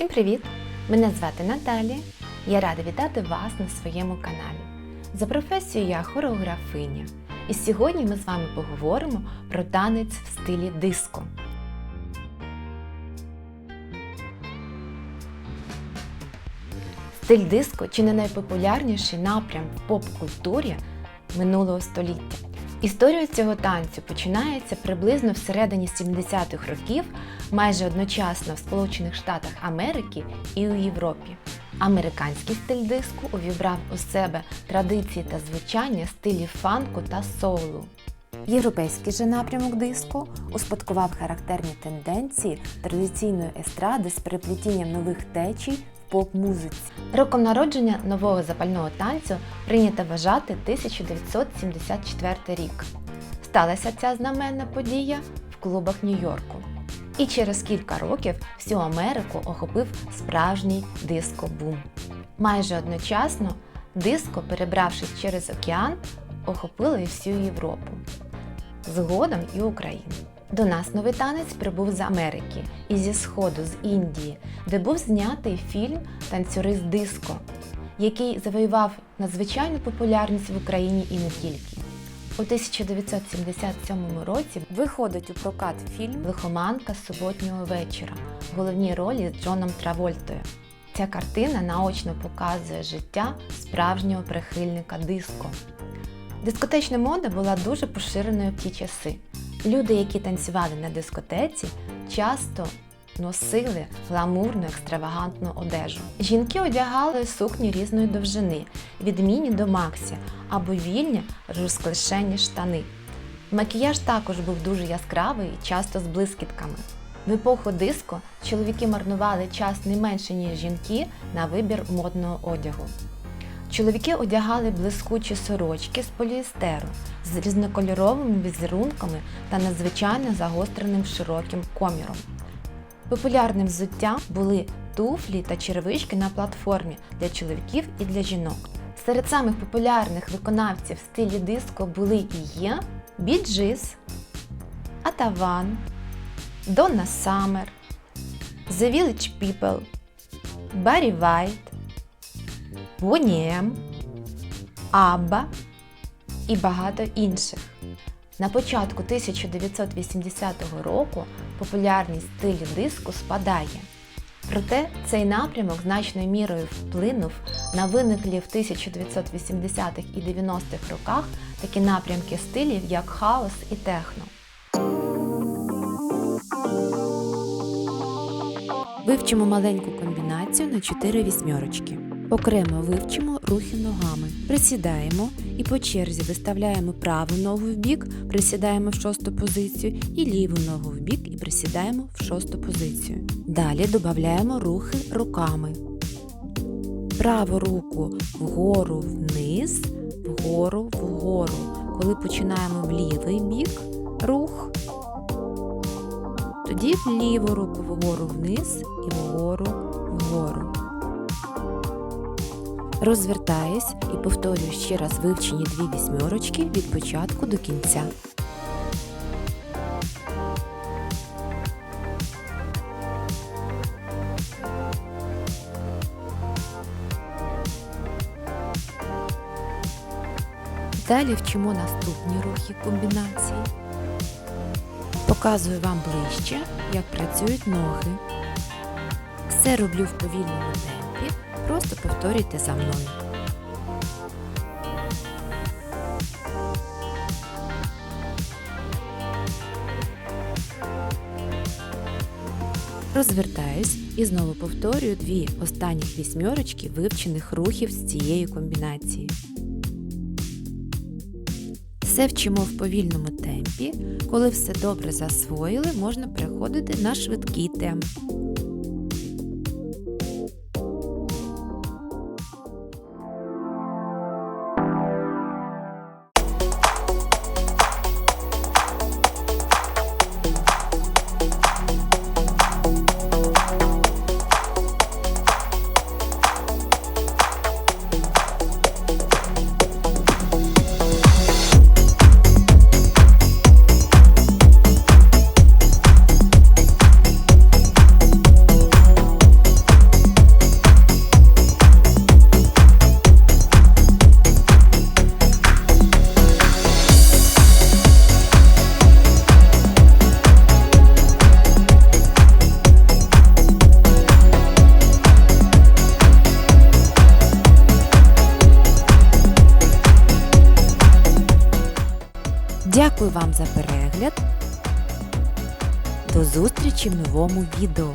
Всім привіт! Мене звати Наталія. Я рада вітати вас на своєму каналі. За професією я хореографиня. І сьогодні ми з вами поговоримо про танець в стилі диско. Стиль диско чи не найпопулярніший напрям в поп-культурі минулого століття. Історія цього танцю починається приблизно всередині 70-х років, майже одночасно в Сполучених Штатах Америки і у Європі. Американський стиль диску увібрав у себе традиції та звучання стилів фанку та соулу. Європейський же напрямок диско успадкував характерні тенденції традиційної естради з переплетінням нових течій поп-музиці. Роком народження нового запального танцю прийнято вважати 1974 рік. Сталася ця знаменна подія в клубах Нью-Йорку. І через кілька років всю Америку охопив справжній диско-бум. Майже одночасно диско, перебравшись через океан, охопило і всю Європу. Згодом і Україну. До нас новий танець прибув з Америки і зі Сходу, з Індії, де був знятий фільм Танцюрист диско, який завоював надзвичайну популярність в Україні і не тільки. У 1977 році виходить у прокат фільм Лихоманка суботнього вечора в головній ролі з Джоном Травольтою. Ця картина наочно показує життя справжнього прихильника диско. Дискотечна мода була дуже поширеною в ті часи. Люди, які танцювали на дискотеці, часто носили гламурну екстравагантну одежу. Жінки одягали сукні різної довжини, від міні до максі, або вільні розклешені штани. Макіяж також був дуже яскравий і часто з блискітками. В епоху диско чоловіки марнували час не менше, ніж жінки на вибір модного одягу. Чоловіки одягали блискучі сорочки з поліестеру з різнокольоровими візерунками та надзвичайно загостреним широким коміром. Популярним взуттям були туфлі та черевички на платформі для чоловіків і для жінок. Серед самих популярних виконавців в стилі диско були і є Біджис, Атаван, Донна Саммер, The Village People, Баррі Вайт, Боніем, Абба і багато інших. На початку 1980 року популярність стилю диску спадає. Проте цей напрямок значною мірою вплинув на виниклі в 1980-х і 90-х роках такі напрямки стилів, як хаос і техно. Вивчимо маленьку комбінацію на 4 вісьмерочки. Окремо вивчимо рухи ногами. Присідаємо і по черзі виставляємо праву ногу в бік, присідаємо в шосту позицію, і ліву ногу в бік і присідаємо в шосту позицію. Далі додаємо рухи руками. Праву руку вгору вниз, вгору вгору. Коли починаємо в лівий бік рух, тоді в ліву руку вгору вниз і вгору вгору. Розвертаюсь і повторюю ще раз вивчені дві вісьмерочки від початку до кінця. Далі вчимо наступні рухи комбінації. Показую вам ближче, як працюють ноги. Все роблю в повільному темпі. Просто повторюйте за мною. Розвертаюсь і знову повторюю дві останніх вісьмерочки вивчених рухів з цієї комбінації. Все вчимо в повільному темпі. Коли все добре засвоїли, можна переходити на швидкий темп. Дякую вам за перегляд. До зустрічі в новому відео.